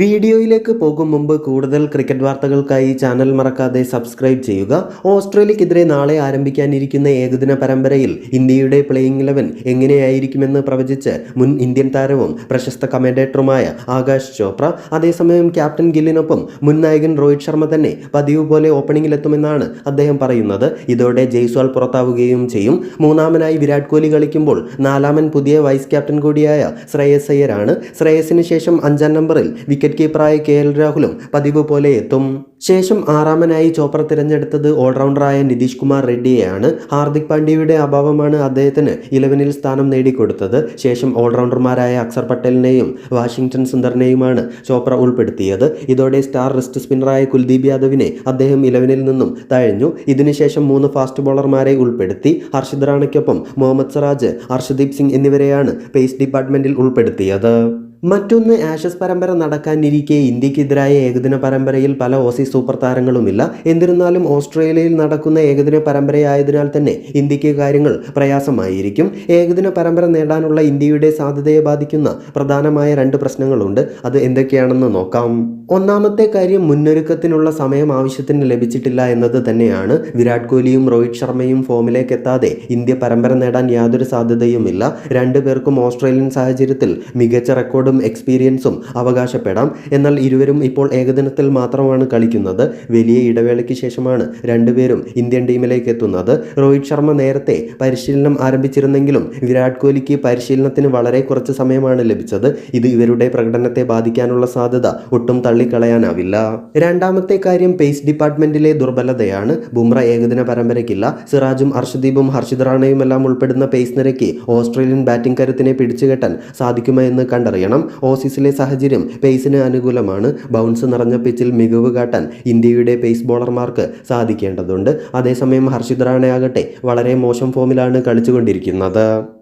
വീഡിയോയിലേക്ക് പോകും മുമ്പ് കൂടുതൽ ക്രിക്കറ്റ് വാർത്തകൾക്കായി ചാനൽ മറക്കാതെ സബ്സ്ക്രൈബ് ചെയ്യുക. ഓസ്ട്രേലിയക്കെതിരെ നാളെ ആരംഭിക്കാനിരിക്കുന്ന ഏകദിന പരമ്പരയിൽ ഇന്ത്യയുടെ പ്ലേയിങ് ഇലവൻ എങ്ങനെയായിരിക്കുമെന്ന് പ്രവചിച്ച് മുൻ ഇന്ത്യൻ താരവും പ്രശസ്ത കമന്റേറ്ററുമായ ആകാശ് ചോപ്ര അതേസമയം ക്യാപ്റ്റൻ ഗില്ലിനൊപ്പം മുൻ നായകൻ രോഹിത് ശർമ്മ തന്നെ പതിവ് പോലെ ഓപ്പണിംഗിലെത്തുമെന്നാണ് അദ്ദേഹം പറയുന്നത്. ഇതോടെ ജയ്സ്വാൾ പുറത്താവുകയും ചെയ്യും. മൂന്നാമനായി വിരാട് കോഹ്ലി കളിക്കുമ്പോൾ നാലാമൻ പുതിയ വൈസ് ക്യാപ്റ്റൻ കൂടിയായ ശ്രേയസ് അയ്യരാണ്. ശ്രേയസിന് ശേഷം അഞ്ചാം നമ്പറിൽ വിക്കറ്റ് കീപ്പറായ കെ എൽ രാഹുലും പതിവ് പോലെ എത്തും. ശേഷം ആറാമനായി ചോപ്ര തിരഞ്ഞെടുത്തത് ഓൾറൗണ്ടറായ നിതീഷ് കുമാർ റെഡ്ഡിയെയാണ്. ഹാർദിക് പാണ്ഡ്യയുടെ അഭാവമാണ് അദ്ദേഹത്തിന് ഇലവനിൽ സ്ഥാനം നേടിക്കൊടുത്തത്. ശേഷം ഓൾറൗണ്ടർമാരായ അക്സർ പട്ടേലിനെയും വാഷിംഗ്ടൺ സുന്ദറിനെയുമാണ് ചോപ്ര ഉൾപ്പെടുത്തിയത്. ഇതോടെ സ്റ്റാർ റിസ്റ്റ് സ്പിന്നറായ കുൽദീപ് യാദവിനെ അദ്ദേഹം ഇലവനിൽ നിന്നും തഴഞ്ഞു. ഇതിനുശേഷം മൂന്ന് ഫാസ്റ്റ് ബോളർമാരെ ഉൾപ്പെടുത്തി. ഹർഷിദ് റാണയ്ക്കൊപ്പം മുഹമ്മദ് സറാജ് ഹർഷദീപ് സിംഗ് എന്നിവരെയാണ് പേസ് ഡിപ്പാർട്ട്മെന്റിൽ ഉൾപ്പെടുത്തിയത്. മറ്റൊന്ന് ആഷസ് പരമ്പര നടക്കാനിരിക്കെ ഇന്ത്യക്കെതിരായ ഏകദിന പരമ്പരയിൽ പല ഓസി സൂപ്പർ താരങ്ങളുമില്ല. എന്നിരുന്നാലും ഓസ്ട്രേലിയയിൽ നടക്കുന്ന ഏകദിന പരമ്പരയായതിനാൽ തന്നെ ഇന്ത്യയ്ക്ക് കാര്യങ്ങൾ പ്രയാസമായിരിക്കും. ഏകദിന പരമ്പര നേടാനുള്ള ഇന്ത്യയുടെ സാധ്യതയെ ബാധിക്കുന്ന പ്രധാനമായ രണ്ട് പ്രശ്നങ്ങളുണ്ട്. അത് എന്തൊക്കെയാണെന്ന് നോക്കാം. ഒന്നാമത്തെ കാര്യം മുന്നൊരുക്കത്തിനുള്ള സമയം ആവശ്യത്തിന് ലഭിച്ചിട്ടില്ല എന്നത് തന്നെയാണ്. വിരാട് കോഹ്ലിയും രോഹിത് ശർമ്മയും ഫോമിലേക്ക് എത്താതെ ഇന്ത്യ പരമ്പര നേടാൻ യാതൊരു സാധ്യതയുമില്ല. രണ്ടു പേർക്കും ഓസ്ട്രേലിയൻ സാഹചര്യത്തിൽ മികച്ച റെക്കോർഡും എക്സ്പീരിയൻസും അവകാശപ്പെടാം. എന്നാൽ ഇരുവരും ഇപ്പോൾ ഏകദിനത്തിൽ മാത്രമാണ് കളിക്കുന്നത്. വലിയ ഇടവേളയ്ക്ക് ശേഷമാണ് രണ്ടുപേരും ഇന്ത്യൻ ടീമിലേക്ക് എത്തുന്നത്. രോഹിത് ശർമ്മ നേരത്തെ പരിശീലനം ആരംഭിച്ചിരുന്നെങ്കിലും വിരാട് കോഹ്ലിക്ക് പരിശീലനത്തിന് വളരെ കുറച്ച് സമയമാണ് ലഭിച്ചത്. ഇത് ഇവരുടെ പ്രകടനത്തെ ബാധിക്കാനുള്ള സാധ്യത ഒട്ടും തള്ളിക്കളയാനാവില്ല. രണ്ടാമത്തെ കാര്യം പേസ് ഡിപ്പാർട്ട്മെന്റിലെ ദുർബലതയാണ്. ബുംറ ഏകദിന പരമ്പരയ്ക്കില്ല. സിറാജും അർഷദീപും ഹർഷിദ് റാണയുമെല്ലാം ഉൾപ്പെടുന്ന പേസ് നിരയ്ക്ക് ഓസ്ട്രേലിയൻ ബാറ്റിംഗ് കരുത്തിനെ പിടിച്ചുകെട്ടാൻ സാധിക്കുമോ എന്ന് കണ്ടറിയണം. ഓസീസിലെ സാഹചര്യം പേസിന് അനുകൂലമാണ്. ബൗൺസ് നിറഞ്ഞ പിച്ചിൽ മികവ് കാട്ടാൻ ഇന്ത്യയുടെ പേസ് ബോളർമാർക്ക് സാധിക്കേണ്ടതുണ്ട്. അതേസമയം ഹർഷിത് റാണയാകട്ടെ വളരെ മോശം ഫോമിലാണ് കളിച്ചുകൊണ്ടിരിക്കുന്നത്.